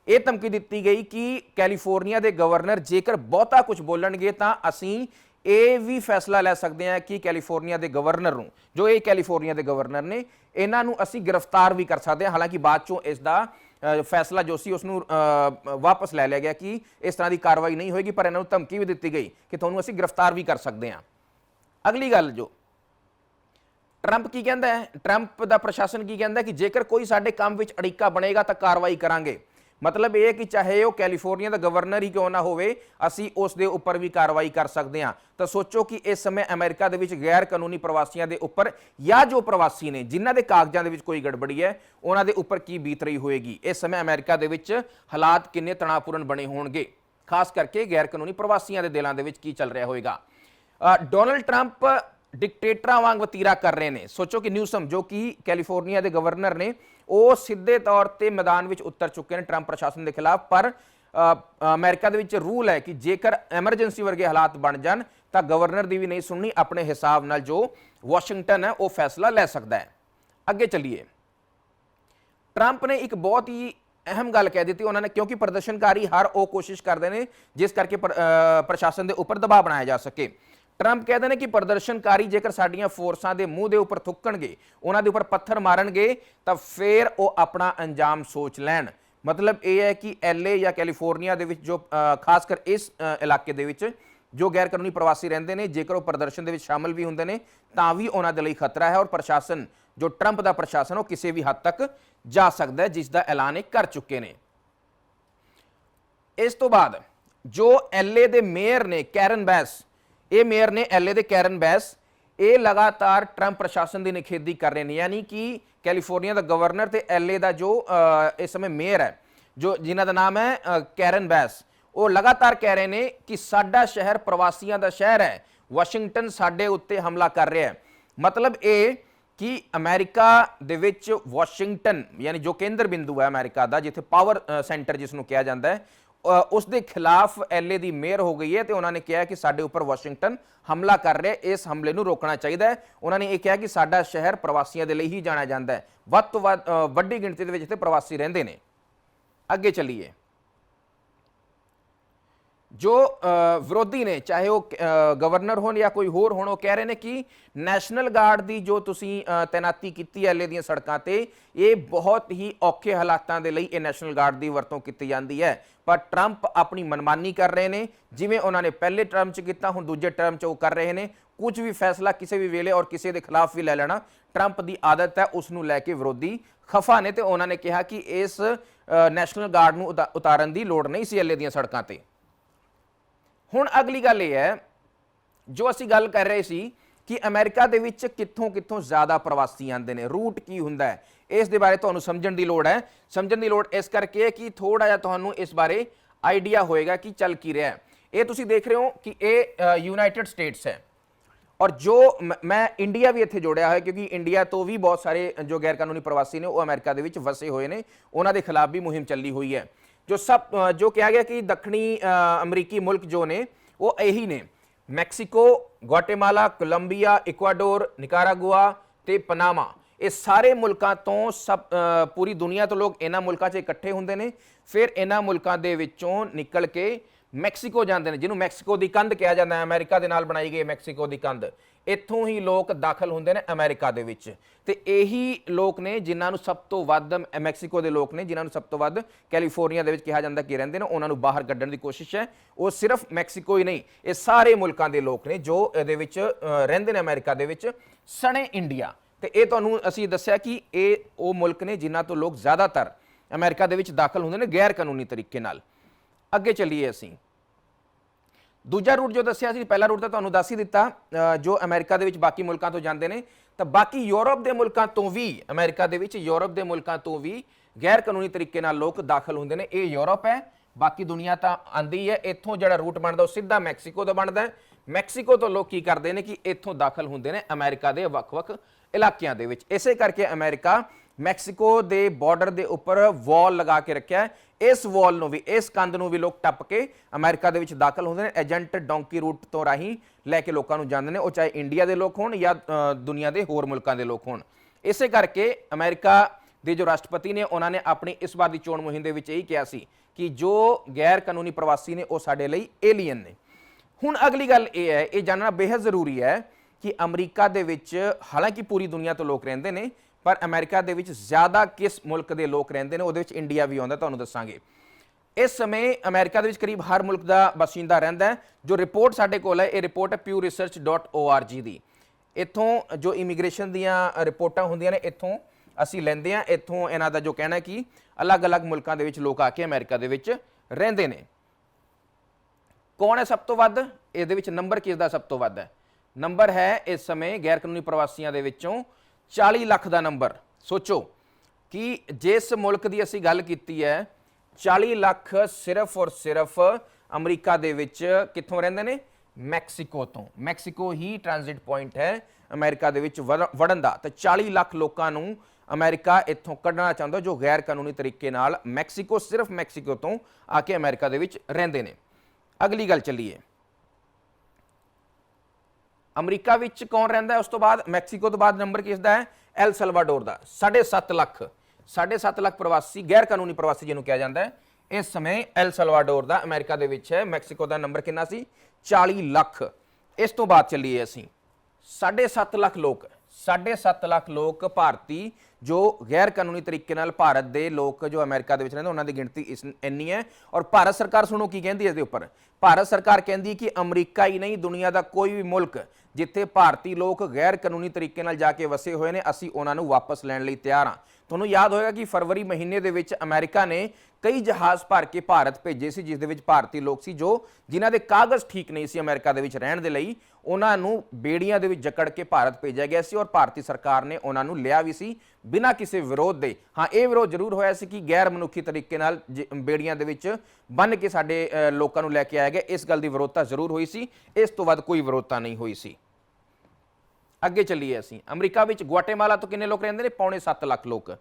ਇਹ ਧਮਕੀ ਦਿੱਤੀ ਗਈ ਕਿ ਕੈਲੀਫੋਰਨੀਆ ਦੇ ਗਵਰਨਰ ਜੇਕਰ ਬਹੁਤਾ ਕੁਝ ਬੋਲਣਗੇ ਤਾਂ ਅਸੀਂ ਇਹ ਵੀ ਫੈਸਲਾ ਲੈ ਸਕਦੇ ਹਾਂ ਕਿ ਕੈਲੀਫੋਰਨੀਆ ਦੇ ਗਵਰਨਰ ਨੂੰ, ਜੋ ਇਹ ਕੈਲੀਫੋਰਨੀਆ ਦੇ ਗਵਰਨਰ ਨੇ, ਇਹਨਾਂ ਨੂੰ ਅਸੀਂ ਗ੍ਰਿਫਤਾਰ ਵੀ ਕਰ ਸਕਦੇ ਹਾਂ। ਹਾਲਾਂਕਿ ਬਾਅਦ ਚੋਂ ਇਸ ਦਾ ਫੈਸਲਾ ਜੋ ਸੀ ਉਸ ਨੂੰ ਵਾਪਸ ਲੈ ਲਿਆ ਗਿਆ ਕਿ ਇਸ ਤਰ੍ਹਾਂ ਦੀ ਕਾਰਵਾਈ ਨਹੀਂ ਹੋਏਗੀ, ਪਰ ਇਹਨਾਂ ਨੂੰ ਧਮਕੀ ਵੀ ਦਿੱਤੀ ਗਈ ਕਿ ਤੁਹਾਨੂੰ ਅਸੀਂ ਗ੍ਰਿਫਤਾਰ ਵੀ ਕਰ ਸਕਦੇ ਹਾਂ। ਅਗਲੀ ਗੱਲ ਜੋ, ਟਰੰਪ ਕੀ ਕਹਿੰਦਾ ਹੈ? ਟਰੰਪ ਦਾ ਪ੍ਰਸ਼ਾਸਨ ਕੀ ਕਹਿੰਦਾ ਕਿ ਜੇਕਰ ਕੋਈ ਸਾਡੇ ਕੰਮ ਵਿੱਚ ਅੜਿੱਕਾ ਬਣੇਗਾ ਤਾਂ ਕਾਰਵਾਈ ਕਰਾਂਗੇ। ਮਤਲਬ ਇਹ ਹੈ ਕਿ ਚਾਹੇ ਉਹ ਕੈਲੀਫੋਰਨੀਆ ਦਾ ਗਵਰਨਰ ਹੀ ਕਿਉਂ ਨਾ ਹੋਵੇ, ਅਸੀਂ ਉਸ ਦੇ ਉੱਪਰ ਵੀ ਕਾਰਵਾਈ ਕਰ ਸਕਦੇ ਹਾਂ। ਤਾਂ ਸੋਚੋ ਕਿ ਇਸ ਸਮੇਂ ਅਮਰੀਕਾ ਦੇ ਵਿੱਚ ਗੈਰ ਕਾਨੂੰਨੀ ਪ੍ਰਵਾਸੀਆਂ ਦੇ ਉੱਪਰ ਜਾਂ ਜੋ ਪ੍ਰਵਾਸੀ ਨੇ, ਜਿਨ੍ਹਾਂ ਦੇ ਕਾਗਜ਼ਾਂ ਦੇ ਵਿੱਚ ਕੋਈ ਗੜਬੜੀ ਹੈ, ਉਹਨਾਂ ਦੇ ਉੱਪਰ ਕੀ ਬੀਤ ਰਹੀ ਹੋਏਗੀ? ਇਸ ਸਮੇਂ ਅਮਰੀਕਾ ਦੇ ਵਿੱਚ ਹਾਲਾਤ ਕਿੰਨੇ ਤਣਾਅਪੂਰਨ ਬਣੇ ਹੋਣਗੇ? ਖਾਸ ਕਰਕੇ ਗੈਰ ਕਾਨੂੰਨੀ ਪ੍ਰਵਾਸੀਆਂ ਦੇ ਦਿਲਾਂ ਦੇ ਵਿੱਚ ਕੀ ਚੱਲ ਰਿਹਾ ਹੋਏਗਾ? ਡੋਨਲਡ ਟਰੰਪ ਡਿਕਟੇਟਰਾਂ ਵਾਂਗ ਵਤੀਰਾ ਕਰ ਰਹੇ ਨੇ। ਸੋਚੋ ਕਿ ਨਿਊਸਮ, ਜੋ ਕਿ ਕੈਲੀਫੋਰਨੀਆ ਦੇ ਗਵਰਨਰ ਨੇ ਉਹ ਸਿੱਧੇ ਤੌਰ ਤੇ ਮੈਦਾਨ ਵਿੱਚ ਉਤਰ ਚੁੱਕੇ ਨੇ ਟਰੰਪ ਪ੍ਰਸ਼ਾਸਨ ਦੇ ਖਿਲਾਫ ਪਰ ਅ, ਅਮਰੀਕਾ ਦੇ ਵਿੱਚ ਰੂਲ ਹੈ ਕਿ ਜੇਕਰ ਐਮਰਜੈਂਸੀ ਵਰਗੇ ਹਾਲਾਤ ਬਣ ਜਾਣ ਤਾਂ ਗਵਰਨਰ ਦੀ ਵੀ ਨਹੀਂ ਸੁਣਨੀ ਆਪਣੇ ਹਿਸਾਬ ਨਾਲ ਜੋ ਵਾਸ਼ਿੰਗਟਨ ਹੈ ਉਹ ਫੈਸਲਾ ਲੈ ਸਕਦਾ ਹੈ। ਅੱਗੇ ਚੱਲੀਏ। ਟਰੰਪ ਨੇ ਇੱਕ ਬਹੁਤ ਹੀ ਅਹਿਮ ਗੱਲ ਕਹਿ ਦਿੱਤੀ ਉਹਨਾਂ ਨੇ ਕਿਉਂਕਿ ਪ੍ਰਦਰਸ਼ਨਕਾਰੀ ਹਰ ਉਹ ਕੋਸ਼ਿਸ਼ ਕਰਦੇ ਨੇ ਜਿਸ ਕਰਕੇ ਪ੍ਰਸ਼ਾਸਨ ਦੇ ਉੱਪਰ ਦਬਾਅ ਬਣਾਇਆ ਜਾ ਸਕੇ। ਟਰੰਪ ਕਹਿੰਦੇ ਨੇ ਕਿ ਪ੍ਰਦਰਸ਼ਨਕਾਰੀ ਜੇਕਰ ਸਾਡੀਆਂ ਫੋਰਸਾਂ ਦੇ ਮੂੰਹ ਦੇ ਉੱਪਰ ਥੁੱਕਣਗੇ, ਉਹਨਾਂ ਦੇ ਉੱਪਰ ਪੱਥਰ ਮਾਰਨਗੇ, ਤਾਂ ਫੇਰ ਉਹ ਆਪਣਾ ਅੰਜਾਮ ਸੋਚ ਲੈਣ। ਮਤਲਬ ਇਹ ਹੈ ਕਿ ਐਲਏ ਜਾਂ ਕੈਲੀਫੋਰਨੀਆ ਦੇ ਵਿੱਚ ਜੋ ਖਾਸ ਕਰ ਇਸ ਇਲਾਕੇ ਦੇ ਵਿੱਚ ਜੋ ਗੈਰ ਕਾਨੂੰਨੀ ਪ੍ਰਵਾਸੀ ਰਹਿੰਦੇ ਨੇ, ਜੇਕਰ ਉਹ ਪ੍ਰਦਰਸ਼ਨ ਦੇ ਵਿੱਚ ਸ਼ਾਮਲ ਵੀ ਹੁੰਦੇ ਨੇ, ਤਾਂ ਵੀ ਉਹਨਾਂ ਦੇ ਲਈ ਖਤਰਾ ਹੈ ਔਰ ਪ੍ਰਸ਼ਾਸਨ, ਜੋ ਟਰੰਪ ਦਾ ਪ੍ਰਸ਼ਾਸਨ, ਉਹ ਕਿਸੇ ਵੀ ਹੱਦ ਤੱਕ ਜਾ ਸਕਦਾ ਹੈ, ਜਿਸ ਦਾ ਐਲਾਨ ਇਹ ਕਰ ਚੁੱਕੇ ਨੇ। ਇਸ ਤੋਂ ਬਾਅਦ ਜੋ ਐਲਏ ਦੇ ਮੇਅਰ ਨੇ, ਕੈਰਨ ਬੈਸ ਇਹ ਮੇਅਰ ਨੇ ਐਲਏ ਦੇ ਕੈਰਨ ਬੈਸ, ਇਹ ਲਗਾਤਾਰ ਟਰੰਪ ਪ੍ਰਸ਼ਾਸਨ ਦੀ ਨਿਖੇਧੀ ਕਰ ਰਹੇ ਨੇ। ਯਾਨੀ ਕਿ ਕੈਲੀਫੋਰਨੀਆ ਦਾ ਗਵਰਨਰ ਤੇ ਐਲਏ ਦਾ ਜੋ ਇਸ ਸਮੇਂ ਮੇਅਰ ਹੈ, ਜੋ ਜਿਨ੍ਹਾਂ ਦਾ ਨਾਮ ਹੈ ਕੈਰਨ ਬੈਸ, ਉਹ ਲਗਾਤਾਰ ਕਹਿ ਰਹੇ ਨੇ ਕਿ ਸਾਡਾ ਸ਼ਹਿਰ ਪ੍ਰਵਾਸੀਆਂ ਦਾ ਸ਼ਹਿਰ ਹੈ, ਵਾਸ਼ਿੰਗਟਨ ਸਾਡੇ ਉੱਤੇ ਹਮਲਾ ਕਰ ਰਿਹਾ ਹੈ। ਮਤਲਬ ਇਹ ਕਿ ਅਮਰੀਕਾ ਦੇ ਵਿੱਚ ਵਾਸ਼ਿੰਗਟਨ, ਯਾਨੀ ਜੋ ਕੇਂਦਰ ਬਿੰਦੂ ਹੈ ਅਮਰੀਕਾ ਦਾ, ਜਿੱਥੇ ਪਾਵਰ ਸੈਂਟਰ ਜਿਸ ਨੂੰ ਕਿਹਾ ਜਾਂਦਾ ਹੈ ਉਸ ਦੇ ਖਿਲਾਫ ਐਲਏ ਦੀ ਮੇਅਰ ਹੋ ਗਈ ਹੈ ਤੇ ਉਹਨਾਂ ਨੇ ਕਿਹਾ ਕਿ ਸਾਡੇ ਉੱਪਰ ਵਾਸ਼ਿੰਗਟਨ ਹਮਲਾ ਕਰ ਰਿਹਾ ਇਸ ਹਮਲੇ ਨੂੰ ਰੋਕਣਾ ਚਾਹੀਦਾ ਹੈ। ਉਹਨਾਂ ਨੇ ਇਹ ਕਿਹਾ ਕਿ ਸਾਡਾ ਸ਼ਹਿਰ ਪ੍ਰਵਾਸੀਆਂ ਦੇ ਲਈ ਹੀ ਜਾਣਿਆ ਜਾਂਦਾ ਹੈ। ਵੱਧ ਤੋਂ ਵੱਧ ਵੱਡੀ ਗਿਣਤੀ ਦੇ ਵਿੱਚ ਇੱਥੇ ਪ੍ਰਵਾਸੀ ਰਹਿੰਦੇ ਨੇ। ਅੱਗੇ ਚੱਲੀਏ। ਜੋ ਵਿਰੋਧੀ ਨੇ ਚਾਹੇ ਉਹ ਗਵਰਨਰ ਹੋਣ ਜਾਂ ਕੋਈ ਹੋਰ ਹੋਣ ਉਹ ਕਹਿ ਰਹੇ ਨੇ ਕਿ ਨੈਸ਼ਨਲ ਗਾਰਡ ਦੀ ਜੋ ਤੁਸੀਂ ਤੈਨਾਤੀ ਕੀਤੀ ਹੈ ਐਲੇ ਦੀਆਂ ਸੜਕਾਂ ਤੇ ਇਹ ਬਹੁਤ ਹੀ ਔਖੇ ਹਾਲਾਤਾਂ ਦੇ ਲਈ ਇਹ ਨੈਸ਼ਨਲ ਗਾਰਡ ਦੀ ਵਰਤੋਂ ਕੀਤੀ ਜਾਂਦੀ ਹੈ ਪਰ ਟਰੰਪ ਆਪਣੀ ਮਨਮਾਨੀ ਕਰ ਰਹੇ ਨੇ ਜਿਵੇਂ ਉਹਨਾਂ ਨੇ ਪਹਿਲੇ ਟਰਮ 'ਚ ਕੀਤਾ ਹੁਣ ਦੂਜੇ ਟਰਮ 'ਚ ਉਹ ਕਰ ਰਹੇ ਨੇ ਕੁਝ ਵੀ ਫੈਸਲਾ ਕਿਸੇ ਵੀ ਵੇਲੇ ਔਰ ਕਿਸੇ ਦੇ ਖਿਲਾਫ ਵੀ ਲੈ ਲੈਣਾ ਟਰੰਪ ਦੀ ਆਦਤ ਹੈ ਉਸ ਨੂੰ ਲੈ ਕੇ ਵਿਰੋਧੀ ਖਫਾ ਨੇ ਤੇ ਉਹਨਾਂ ਨੇ ਕਿਹਾ ਕਿ ਇਸ ਨੈਸ਼ਨਲ ਗਾਰਡ ਨੂੰ ਉਤਾ- ਉਤਾਰਨ ਦੀ ਲੋੜ ਨਹੀਂ ਸੀ ਐਲੇ ਦੀਆਂ ਸੜਕਾਂ ਤੇ ਹੁਣ ਅਗਲੀ ਗੱਲ ਇਹ ਹੈ, ਜੋ ਅਸੀਂ ਗੱਲ ਕਰ ਰਹੇ ਸੀ ਕਿ ਅਮਰੀਕਾ ਦੇ ਵਿੱਚ ਕਿੱਥੋਂ ਕਿੱਥੋਂ ਜ਼ਿਆਦਾ ਪ੍ਰਵਾਸੀ ਆਉਂਦੇ ਨੇ, ਰੂਟ ਕੀ ਹੁੰਦਾ ਹੈ, ਇਸ ਦੇ ਬਾਰੇ ਤੁਹਾਨੂੰ ਸਮਝਣ ਦੀ ਲੋੜ ਹੈ। ਸਮਝਣ ਦੀ ਲੋੜ ਇਸ ਕਰਕੇ ਕਿ ਥੋੜਾ ਜਿਹਾ ਤੁਹਾਨੂੰ ਇਸ ਬਾਰੇ ਆਈਡੀਆ ਹੋਏਗਾ ਕਿ ਚੱਲ ਕੀ ਰਿਹਾ ਹੈ। ਇਹ ਤੁਸੀਂ ਦੇਖ ਰਹੇ ਹੋ ਕਿ ਇਹ ਯੂਨਾਈਟਿਡ ਸਟੇਟਸ ਹੈ। ਔਰ ਜੋ ਮ- ਮੈਂ ਇੰਡੀਆ ਵੀ ਇੱਥੇ ਜੋੜਿਆ ਹੋਇਆ ਕਿਉਂਕਿ ਇੰਡੀਆ ਤੋਂ ਵੀ ਬਹੁਤ ਸਾਰੇ ਜੋ ਗੈਰ ਕਾਨੂੰਨੀ ਪ੍ਰਵਾਸੀ ਨੇ, ਉਹ ਅਮਰੀਕਾ ਦੇ ਵਿੱਚ ਵਸੇ ਹੋਏ ਨੇ। ਉਹਨਾਂ ਦੇ ਖਿਲਾਫ ਵੀ ਮੁਹਿੰਮ ਚੱਲੀ ਹੋਈ ਹੈ। ਜੋ ਸਭ ਜੋ ਕਿਹਾ ਗਿਆ ਕਿ ਦੱਖਣੀ ਅਮਰੀਕੀ ਮੁਲਕ ਜੋ ਨੇ, ਉਹ ਇਹੀ ਨੇ। Mexico Guatemala Colombia Ecuador Nicaragua ਤੇ ਪਨਾਮਾ। ਇਹ ਸਾਰੇ ਮੁਲਕਾਂ ਤੋਂ ਸਭ ਪੂਰੀ ਦੁਨੀਆ ਤੋਂ ਲੋਕ ਇਹਨਾਂ ਮੁਲਕਾਂ 'ਚ ਇਕੱਠੇ ਹੁੰਦੇ ਨੇ। ਫਿਰ ਇਹਨਾਂ ਮੁਲਕਾਂ ਦੇ ਵਿੱਚੋਂ ਨਿਕਲ ਕੇ ਮੈਕਸੀਕੋ ਜਾਂਦੇ ਨੇ, ਜਿਹਨੂੰ ਮੈਕਸੀਕੋ ਦੀ ਕੰਧ ਕਿਹਾ ਜਾਂਦਾ ਹੈ। ਅਮਰੀਕਾ ਦੇ ਨਾਲ ਬਣਾਈ ਗਈ ਮੈਕਸੀਕੋ ਦੀ ਕੰਧ। ਇੱਥੋਂ ਹੀ ਲੋਕ ਦਾਖਲ ਹੁੰਦੇ ਨੇ ਅਮਰੀਕਾ ਦੇ ਵਿੱਚ। ਤੇ ਇਹੀ ਲੋਕ ਨੇ ਜਿਨ੍ਹਾਂ ਨੂੰ ਸਭ ਤੋਂ ਵੱਧ ਅ, ਮੈਕਸੀਕੋ ਦੇ ਲੋਕ ਨੇ ਜਿਨ੍ਹਾਂ ਨੂੰ ਸਭ ਤੋਂ ਵੱਧ ਕੈਲੀਫੋਰਨੀਆ ਦੇ ਵਿੱਚ ਕਿਹਾ ਜਾਂਦਾ ਕਿ ਰਹਿੰਦੇ ਨੇ ਉਹਨਾਂ ਨੂੰ ਬਾਹਰ ਕੱਢਣ ਦੀ ਕੋਸ਼ਿਸ਼ ਹੈ। ਉਹ ਸਿਰਫ ਮੈਕਸੀਕੋ ਹੀ ਨਹੀਂ ਇਹ ਸਾਰੇ ਮੁਲਕਾਂ ਦੇ ਲੋਕ ਨੇ ਜੋ ਇਹਦੇ ਵਿੱਚ ਰਹਿੰਦੇ ਨੇ ਅਮਰੀਕਾ ਦੇ ਵਿੱਚ। ਸਣੇ ਇੰਡੀਆ। ਤੇ ਇਹ ਤੁਹਾਨੂੰ ਅਸੀਂ ਦੱਸਿਆ ਕਿ ਇਹ ਉਹ ਮੁਲਕ ਨੇ ਜਿਨ੍ਹਾਂ ਤੋਂ ਲੋਕ ਜ਼ਿਆਦਾਤਰ ਅਮਰੀਕਾ ਦੇ ਵਿੱਚ ਦਾਖਲ ਹੁੰਦੇ ਨੇ ਗੈਰ ਕਾਨੂੰਨੀ ਤਰੀਕੇ ਨਾਲ। ਅੱਗੇ ਚੱਲੀਏ ਅਸੀਂ। ਦੂਜਾ ਰੂਟ ਜੋ ਦੱਸਿਆ ਸੀ, ਪਹਿਲਾ ਰੂਟ ਤਾਂ ਤੁਹਾਨੂੰ ਦੱਸ ਹੀ ਦਿੱਤਾ ਜੋ ਅਮਰੀਕਾ ਦੇ ਵਿੱਚ ਬਾਕੀ ਮੁਲਕਾਂ ਤੋਂ ਜਾਂਦੇ ਨੇ, ਤਾਂ ਬਾਕੀ ਯੂਰਪ ਦੇ ਮੁਲਕਾਂ ਤੋਂ ਵੀ, ਅਮਰੀਕਾ ਦੇ ਵਿੱਚ ਯੂਰਪ ਦੇ ਮੁਲਕਾਂ ਤੋਂ ਵੀ ਗੈਰ ਕਾਨੂੰਨੀ ਤਰੀਕੇ ਨਾਲ ਲੋਕ ਦਾਖਲ ਹੁੰਦੇ ਨੇ। ਇਹ ਯੂਰਪ ਹੈ, ਬਾਕੀ ਦੁਨੀਆ ਤਾਂ ਆਂਦੀ ਹੈ। ਇੱਥੋਂ ਜਿਹੜਾ ਰੂਟ ਬਣਦਾ, ਉਹ ਸਿੱਧਾ ਮੈਕਸੀਕੋ ਤੋਂ ਬਣਦਾ ਹੈ। ਮੈਕਸੀਕੋ ਤੋਂ ਲੋਕ ਕੀ ਕਰਦੇ ਨੇ ਕਿ ਇੱਥੋਂ ਦਾਖਲ ਹੁੰਦੇ ਨੇ ਅਮਰੀਕਾ ਦੇ ਵੱਖ-ਵੱਖ ਇਲਾਕਿਆਂ ਦੇ ਵਿੱਚ। ਇਸੇ ਕਰਕੇ ਅਮਰੀਕਾ ਮੈਕਸੀਕੋ ਦੇ ਬਾਰਡਰ ਦੇ ਉੱਪਰ ਵਾਲ ਲਗਾ ਕੇ ਰੱਖਿਆ ਹੈ। ਇਸ ਵਾਲ ਨੂੰ ਵੀ, ਇਸ ਕੰਧ ਨੂੰ ਵੀ ਲੋਕ ਟੱਪ ਕੇ ਅਮਰੀਕਾ ਦੇ ਵਿੱਚ ਦਾਖਲ ਹੁੰਦੇ ਨੇ, ਏਜੰਟ ਡੋਂਕੀ ਰੂਟ ਤੋਂ ਰਾਹੀਂ ਲੈ ਕੇ ਲੋਕਾਂ ਨੂੰ ਜਾਂਦੇ ਨੇ। ਉਹ ਚਾਹੇ ਇੰਡੀਆ ਦੇ ਲੋਕ ਹੋਣ ਜਾਂ ਦੁਨੀਆ ਦੇ ਹੋਰ ਮੁਲਕਾਂ ਦੇ ਲੋਕ ਹੋਣ। ਇਸੇ ਕਰਕੇ ਅਮਰੀਕਾ ਦੇ ਜੋ ਰਾਸ਼ਟਰਪਤੀ ਨੇ, ਉਹਨਾਂ ਨੇ ਆਪਣੀ ਇਸ ਵਾਰ ਦੀ ਚੋਣ ਮੁਹਿੰਮ ਦੇ ਵਿੱਚ ਇਹੀ ਕਿਹਾ ਸੀ ਕਿ ਜੋ ਗੈਰ ਕਾਨੂੰਨੀ ਪ੍ਰਵਾਸੀ ਨੇ, ਉਹ ਸਾਡੇ ਲਈ ਏਲੀਅਨ ਨੇ। ਹੁਣ ਅਗਲੀ ਗੱਲ ਇਹ ਹੈ, ਇਹ ਜਾਣਨਾ ਬੇहद ਜ਼ਰੂਰੀ ਹੈ ਕਿ ਅਮਰੀਕਾ ਦੇ ਵਿੱਚ ਹਾਲਾਂਕਿ ਪੂਰੀ ਦੁਨੀਆ ਤੋਂ ਲੋਕ ਰਹਿੰਦੇ ਨੇ ਪਰ ਅਮਰੀਕਾ ਦੇ ਵਿੱਚ ਜ਼ਿਆਦਾ ਕਿਸ ਮੁਲਕ ਦੇ ਲੋਕ ਰਹਿੰਦੇ ਨੇ, ਉਹਦੇ ਵਿੱਚ ਇੰਡੀਆ ਵੀ ਆਉਂਦਾ, ਤੁਹਾਨੂੰ ਦੱਸਾਂਗੇ। ਇਸ ਸਮੇਂ ਅਮਰੀਕਾ ਦੇ ਵਿੱਚ ਕਰੀਬ ਹਰ ਮੁਲਕ ਦਾ ਬਸਿੰਦਾ ਰਹਿੰਦਾ ਹੈ। ਜੋ ਰਿਪੋਰਟ ਸਾਡੇ ਕੋਲ ਹੈ, ਇਹ ਰਿਪੋਰਟ ਹੈ pewresearch.org ਦੀ। ਇੱਥੋਂ ਜੋ ਇਮੀਗ੍ਰੇਸ਼ਨ ਦੀਆਂ ਰਿਪੋਰਟਾਂ ਹੁੰਦੀਆਂ ਨੇ, ਇੱਥੋਂ ਅਸੀਂ ਲੈਂਦੇ ਹਾਂ। ਇੱਥੋਂ ਇਹਨਾਂ ਦਾ ਜੋ ਕਹਿਣਾ ਕਿ ਅਲੱਗ-ਅਲੱਗ ਮੁਲਕਾਂ ਦੇ ਵਿੱਚ ਲੋਕ ਆ ਕੇ ਅਮਰੀਕਾ ਦੇ ਵਿੱਚ ਰਹਿੰਦੇ ਨੇ। ਕੌਣ ਹੈ ਸਭ ਤੋਂ ਵੱਧ? ਇਹਦੇ ਵਿੱਚ ਨੰਬਰ ਕਿਸ ਦਾ ਸਭ ਤੋਂ ਵੱਧ ਹੈ? ਨੰਬਰ ਹੈ ਇਸ ਸਮੇਂ ਗੈਰ ਕਾਨੂੰਨੀ ਪ੍ਰਵਾਸੀਆਂ ਦੇ ਵਿੱਚੋਂ 40 ਲੱਖ ਦਾ ਨੰਬਰ। ਸੋਚੋ ਕਿ ਜਿਸ ਮੁਲਕ ਦੀ ਅਸੀਂ ਗੱਲ ਕੀਤੀ ਹੈ 40 ਲੱਖ ਸਿਰਫ ਔਰ ਸਿਰਫ ਅਮਰੀਕਾ ਦੇ ਵਿੱਚ ਕਿੱਥੋਂ ਰਹਿੰਦੇ ਨੇ? ਮੈਕਸੀਕੋ ਤੋਂ। ਮੈਕਸੀਕੋ ਹੀ ਟ੍ਰਾਂਜ਼ਿਟ ਪੁਆਇੰਟ ਹੈ ਅਮਰੀਕਾ ਦੇ ਵਿੱਚ ਵੜਨ ਦਾ। ਤੇ 40 ਲੱਖ ਲੋਕਾਂ ਨੂੰ ਅਮਰੀਕਾ ਇੱਥੋਂ ਕੱਢਣਾ ਚਾਹੁੰਦਾ, ਜੋ ਗੈਰ ਕਾਨੂੰਨੀ ਤਰੀਕੇ ਨਾਲ ਮੈਕਸੀਕੋ, ਸਿਰਫ ਮੈਕਸੀਕੋ ਤੋਂ ਆ ਕੇ ਅਮਰੀਕਾ ਦੇ ਵਿੱਚ ਰਹਿੰਦੇ ਨੇ। ਅਗਲੀ ਗੱਲ ਚੱਲੀਏ। ਅਮਰੀਕਾ ਵਿੱਚ ਕੌਣ ਰਹਿੰਦਾ ਹੈ? ਉਸ ਤੋਂ ਬਾਅਦ ਮੈਕਸੀਕੋ ਤੋਂ ਬਾਅਦ ਨੰਬਰ ਕਿਸ ਦਾ ਹੈ? ਐਲ ਸਲਵਾਡੋਰ ਦਾ। 7.5 ਲੱਖ 7.5 ਲੱਖ ਪ੍ਰਵਾਸੀ ਗੈਰ ਕਾਨੂੰਨੀ ਪ੍ਰਵਾਸੀ ਜਿਹਨੂੰ ਕਿਹਾ ਜਾਂਦਾ ਹੈ, ਇਸ ਸਮੇਂ ਐਲ ਸਲਵਾਡੋਰ ਦਾ ਅਮਰੀਕਾ ਦੇ ਵਿੱਚ ਹੈ। ਮੈਕਸੀਕੋ ਦਾ ਨੰਬਰ ਕਿੰਨਾ ਸੀ? 40 ਲੱਖ। ਇਸ ਤੋਂ ਬਾਅਦ ਚੱਲੀਏ ਅਸੀਂ। 7.5 ਲੱਖ ਲੋਕ 7.5 ਲੱਖ ਲੋਕ ਭਾਰਤੀ ਜੋ ਗੈਰ ਕਾਨੂੰਨੀ ਤਰੀਕੇ ਨਾਲ ਭਾਰਤ ਦੇ ਲੋਕ ਜੋ ਅਮਰੀਕਾ ਦੇ ਵਿੱਚ ਰਹਿੰਦੇ, ਉਹਨਾਂ ਦੀ ਗਿਣਤੀ ਇਸ ਇੰਨੀ ਹੈ। ਔਰ ਭਾਰਤ ਸਰਕਾਰ ਸੁਣੋ ਕੀ ਕਹਿੰਦੀ ਹੈ ਇਸ ਦੇ ਉੱਪਰ। ਭਾਰਤ ਸਰਕਾਰ ਕਹਿੰਦੀ ਹੈ ਕਿ ਅਮਰੀਕਾ ਹੀ ਨਹੀਂ, ਦੁਨੀਆ ਦਾ ਕੋਈ ਵੀ ਮੁਲਕ ਜਿੱਥੇ ਭਾਰਤੀ ਲੋਕ ਗੈਰ ਕਾਨੂੰਨੀ ਤਰੀਕੇ ਨਾਲ ਜਾ ਕੇ ਵਸੇ ਹੋਏ ਨੇ, ਅਸੀਂ ਉਹਨਾਂ ਨੂੰ ਵਾਪਸ ਲੈਣ ਲਈ ਤਿਆਰ ਹਾਂ। ਤੁਹਾਨੂੰ ਯਾਦ ਹੋਏਗਾ ਕਿ ਫਰਵਰੀ ਮਹੀਨੇ ਦੇ ਵਿੱਚ ਅਮਰੀਕਾ ਨੇ ਕਈ ਜਹਾਜ਼ ਭਰ ਕੇ ਭਾਰਤ ਭੇਜੇ ਸੀ, ਜਿਸ ਦੇ ਵਿੱਚ ਭਾਰਤੀ ਲੋਕ ਸੀ ਜੋ ਜਿਨ੍ਹਾਂ ਦੇ ਕਾਗਜ਼ ਠੀਕ ਨਹੀਂ ਸੀ ਅਮਰੀਕਾ ਦੇ ਵਿੱਚ ਰਹਿਣ ਦੇ ਲਈ, ਉਹਨਾਂ ਨੂੰ ਬੇੜੀਆਂ ਦੇ ਵਿੱਚ ਜਕੜ ਕੇ ਭਾਰਤ ਭੇਜਿਆ ਗਿਆ ਸੀ ਔਰ ਭਾਰਤੀ ਸਰਕਾਰ ਨੇ ਉਹਨਾਂ ਨੂੰ ਲਿਆ ਵੀ ਸੀ ਬਿਨਾਂ ਕਿਸੇ ਵਿਰੋਧ ਦੇ। ਹਾਂ, ਇਹ ਵਿਰੋਧ ਜ਼ਰੂਰ ਹੋਇਆ ਸੀ ਕਿ ਗੈਰ ਮਨੁੱਖੀ ਤਰੀਕੇ ਨਾਲ ਜ- ਬੇੜੀਆਂ ਦੇ ਵਿੱਚ ਬੰਨ ਕੇ ਸਾਡੇ ਲੋਕਾਂ ਨੂੰ ਲੈ ਕੇ ਆਇਆ ਗਿਆ। ਇਸ ਗੱਲ ਦੀ ਵਿਰੋਧਤਾ ਜ਼ਰੂਰ ਹੋਈ ਸੀ। ਇਸ ਤੋਂ ਵੱਧ ਕੋਈ ਵਿਰੋਧਤਾ ਨਹੀਂ ਹੋਈ ਸੀ। ਅੱਗੇ ਚੱਲੀਏ ਅਸੀਂ। ਅਮਰੀਕਾ ਵਿੱਚ ਗੁਆਟੇਮਾਲਾ ਤੋਂ ਕਿੰਨੇ ਲੋਕ ਰਹਿੰਦੇ ਨੇ? ਪੌਣੇ 7 ਲੱਖ ਲੋਕ।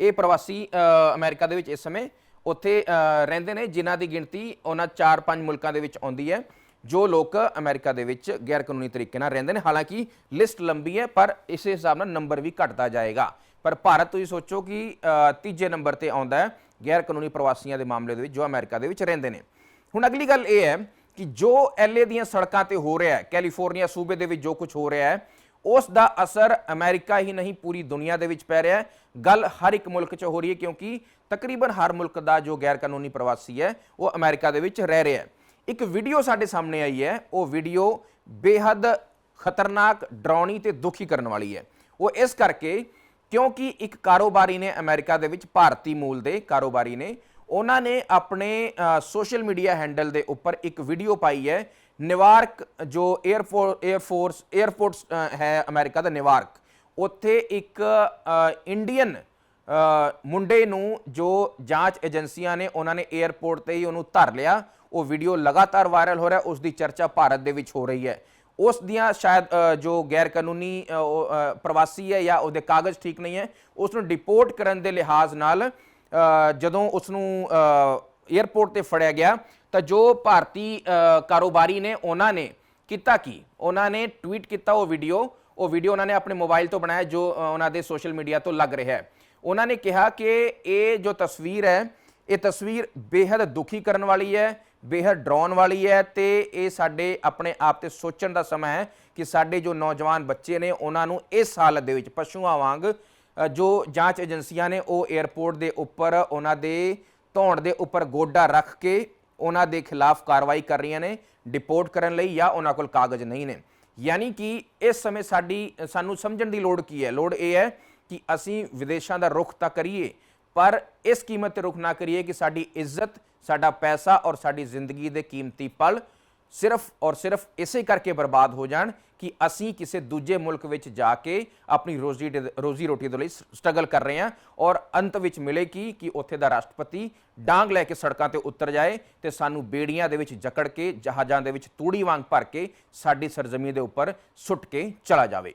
ਇਹ ਪ੍ਰਵਾਸੀ ਅ, ਅਮਰੀਕਾ ਦੇ ਵਿੱਚ ਇਸ ਸਮੇਂ ਉੱਥੇ ਰਹਿੰਦੇ ਨੇ ਜਿਨ੍ਹਾਂ ਦੀ ਗਿਣਤੀ ਉਹਨਾਂ 4-5 ਮੁਲਕਾਂ ਦੇ ਵਿੱਚ ਆਉਂਦੀ ਹੈ ਜੋ ਲੋਕ ਅਮਰੀਕਾ ਦੇ ਵਿੱਚ ਗੈਰ ਕਾਨੂੰਨੀ ਤਰੀਕੇ ਨਾਲ ਰਹਿੰਦੇ ਨੇ। ਹਾਲਾਂਕਿ ਲਿਸਟ ਲੰਬੀ ਹੈ ਪਰ ਇਸੇ ਹਿਸਾਬ ਨਾਲ ਨੰਬਰ ਵੀ ਘਟਦਾ ਜਾਏਗਾ। ਪਰ ਭਾਰਤ ਤੁਸੀਂ ਸੋਚੋ ਕਿ ਤੀਜੇ ਨੰਬਰ ਤੇ ਆਉਂਦਾ ਹੈ ਗੈਰ ਕਾਨੂੰਨੀ ਪ੍ਰਵਾਸੀਆਂ ਦੇ ਮਾਮਲੇ ਦੇ ਵਿੱਚ ਜੋ ਅਮਰੀਕਾ ਦੇ ਵਿੱਚ ਰਹਿੰਦੇ ਨੇ। ਹੁਣ ਅਗਲੀ ਗੱਲ ਇਹ ਹੈ ਕਿ ਜੋ ਐਲਏ ਦੀਆਂ ਸੜਕਾਂ ਤੇ ਹੋ ਰਿਹਾ ਹੈ ਕੈਲੀਫੋਰਨੀਆ ਸੂਬੇ ਦੇ ਵਿੱਚ ਜੋ ਕੁਝ ਹੋ ਰਿਹਾ ਹੈ ਉਸ ਦਾ ਅਸਰ ਅਮਰੀਕਾ ਹੀ ਨਹੀਂ, ਪੂਰੀ ਦੁਨੀਆ ਦੇ ਵਿੱਚ ਪੈ ਰਿਹਾ ਹੈ। ਗੱਲ ਹਰ ਇੱਕ ਮੁਲਕ 'ਚ ਹੋ ਰਹੀ ਹੈ ਕਿਉਂਕਿ ਤਕਰੀਬਨ ਹਰ ਮੁਲਕ ਦਾ ਜੋ ਗੈਰ ਕਾਨੂੰਨੀ ਪ੍ਰਵਾਸੀ ਹੈ, ਉਹ ਅਮਰੀਕਾ ਦੇ ਵਿੱਚ ਰਹਿ ਰਿਹਾ ਹੈ। ਇੱਕ ਵੀਡੀਓ ਸਾਡੇ ਸਾਹਮਣੇ ਆਈ ਹੈ। ਉਹ ਵੀਡੀਓ ਬੇਹੱਦ ਖਤਰਨਾਕ, ਡਰਾਉਣੀ ਤੇ ਦੁਖੀ ਕਰਨ ਵਾਲੀ ਹੈ। ਉਹ ਇਸ ਕਰਕੇ ਕਿਉਂਕਿ ਇੱਕ ਕਾਰੋਬਾਰੀ ਨੇ ਅਮਰੀਕਾ ਦੇ ਵਿੱਚ, ਭਾਰਤੀ ਮੂਲ ਦੇ ਕਾਰੋਬਾਰੀ ਨੇ, ਉਹਨਾਂ ਨੇ ਆਪਣੇ ਸੋਸ਼ਲ ਮੀਡੀਆ ਹੈਂਡਲ ਦੇ ਉੱਪਰ ਇੱਕ ਵੀਡੀਓ ਪਾਈ ਹੈ ਨਿਵਾਰਕ, ਜੋ 에ਅਰਪੋਰਟ 에ਅਰਫੋਰਸ 에ਅਰਪੋਰਟ ਹੈ ਅਮਰੀਕਾ ਦਾ ਨਿਵਾਰਕ, ਉੱਥੇ ਇੱਕ ਇੰਡੀਅਨ ਮੁੰਡੇ ਨੂੰ ਜੋ ਜਾਂਚ ਏਜੰਸੀਆਂ ਨੇ ਉਹਨਾਂ ਨੇ 에ਅਰਪੋਰਟ ਤੇ ਹੀ ਉਹਨੂੰ ਧਰ ਲਿਆ, ਉਹ ਵੀਡੀਓ ਲਗਾਤਾਰ ਵਾਇਰਲ ਹੋ ਰਿਹਾ ਉਸ ਦੀ ਚਰਚਾ ਭਾਰਤ ਦੇ ਵਿੱਚ ਹੋ ਰਹੀ ਹੈ। ਉਸ ਦੀਆਂ ਸ਼ਾਇਦ ਜੋ ਗੈਰ ਕਾਨੂੰਨੀ ਪ੍ਰਵਾਸੀ ਹੈ ਜਾਂ ਉਹਦੇ ਕਾਗਜ਼ ਠੀਕ ਨਹੀਂ ਹੈ ਉਸ ਨੂੰ ਡਿਪੋਰਟ ਕਰਨ ਦੇ ਲਿਹਾਜ਼ ਨਾਲ ਜਦੋਂ ਉਸ ਨੂੰ 에ਅਰਪੋਰਟ ਤੇ ਫੜਿਆ ਗਿਆ ਤਾਂ ਜੋ ਭਾਰਤੀ ਕਾਰੋਬਾਰੀ ਨੇ ਉਹਨਾਂ ਨੇ ਕੀਤਾ ਕੀ? ਉਹਨਾਂ ਨੇ ਟਵੀਟ ਕੀਤਾ ਉਹ ਵੀਡੀਓ ਉਹ ਵੀਡੀਓ ਉਹਨਾਂ ਨੇ ਆਪਣੇ ਮੋਬਾਈਲ ਤੋਂ ਬਣਾਇਆ ਜੋ ਉਹਨਾਂ ਦੇ ਸੋਸ਼ਲ ਮੀਡੀਆ ਤੋਂ ਲੱਗ ਰਿਹਾ ਹੈ। ਉਹਨਾਂ ਨੇ ਕਿਹਾ ਕਿ ਇਹ ਜੋ ਤਸਵੀਰ ਹੈ, ਇਹ ਤਸਵੀਰ ਬੇहद ਦੁਖੀ ਕਰਨ ਵਾਲੀ ਹੈ ਬੇहद ਡਰਾਉਣ ਵਾਲੀ ਹੈ ਤੇ ਇਹ ਸਾਡੇ ਆਪਣੇ ਆਪ ਤੇ ਸੋਚਣ ਦਾ ਸਮਾਂ ਹੈ ਕਿ ਸਾਡੇ ਜੋ ਨੌਜਵਾਨ ਬੱਚੇ ਨੇ, ਉਹਨਾਂ ਨੂੰ ਇਸ ਹਾਲਤ ਦੇ ਵਿੱਚ ਪਸ਼ੂਆਂ ਵਾਂਗ ਜੋ ਜਾਂਚ ਏਜੰਸੀਆਂ ਨੇ ਉਹ 에어ਪੋਰਟ ਦੇ ਉੱਪਰ, ਉਹਨਾਂ ਦੇ ਧੌਣ ਦੇ ਉੱਪਰ ਗੋਡਾ ਰੱਖ ਕੇ ਉਹਨਾਂ ਦੇ ਖਿਲਾਫ ਕਾਰਵਾਈ ਕਰ ਰਹੀਆਂ ਨੇ ਡਿਪੋਰਟ ਕਰਨ ਲਈ ਜਾਂ ਉਹਨਾਂ ਕੋਲ ਕਾਗਜ਼ ਨਹੀਂ ਨੇ। ਯਾਨੀ ਕਿ ਇਸ ਸਮੇਂ ਸਾਡੀ, ਸਾਨੂੰ ਸਮਝਣ ਦੀ ਲੋੜ ਕੀ ਹੈ? ਲੋੜ ਇਹ ਹੈ ਕਿ ਅਸੀਂ ਵਿਦੇਸ਼ਾਂ ਦਾ ਰੁਖ ਤਾਂ ਕਰੀਏ, ਪਰ ਇਸ ਕੀਮਤ ਤੇ ਰੁਖ ਨਾ ਕਰੀਏ ਕਿ ਸਾਡੀ ਇੱਜ਼ਤ, ਸਾਡਾ ਪੈਸਾ ਔਰ ਸਾਡੀ ਜ਼ਿੰਦਗੀ ਦੇ ਕੀਮਤੀ ਪਲ ਸਿਰਫ ਔਰ ਸਿਰਫ ਇਸੇ ਕਰਕੇ ਬਰਬਾਦ ਹੋ ਜਾਣ ਕਿ ਅਸੀਂ ਕਿਸੇ ਦੂਜੇ ਮੁਲਕ ਵਿੱਚ ਜਾ ਕੇ ਆਪਣੀ ਰੋਜ਼ੀ ਦੇ- ਰੋਜ਼ੀ ਰੋਟੀ ਦੇ ਲਈ ਸਟਰਗਲ ਕਰ ਰਹੇ ਹਾਂ ਔਰ ਅੰਤ ਵਿੱਚ ਮਿਲੇ ਕੀ? ਕਿ ਉੱਥੇ ਦਾ ਰਾਸ਼ਟਰਪਤੀ ਡਾਂਗ ਲੈ ਕੇ ਸੜਕਾਂ ਤੇ ਉਤਰ ਜਾਏ ਤੇ ਸਾਨੂੰ ਬੇੜੀਆਂ ਦੇ ਵਿੱਚ ਜਕੜ ਕੇ ਜਹਾਜ਼ਾਂ ਦੇ ਵਿੱਚ ਤੂੜੀ ਵਾਂਗ ਭਰ ਕੇ ਸਾਡੀ ਸਰਜ਼ਮੀ ਦੇ ਉੱਪਰ ਸੁੱਟ ਕੇ ਚਲਾ ਜਾਵੇ।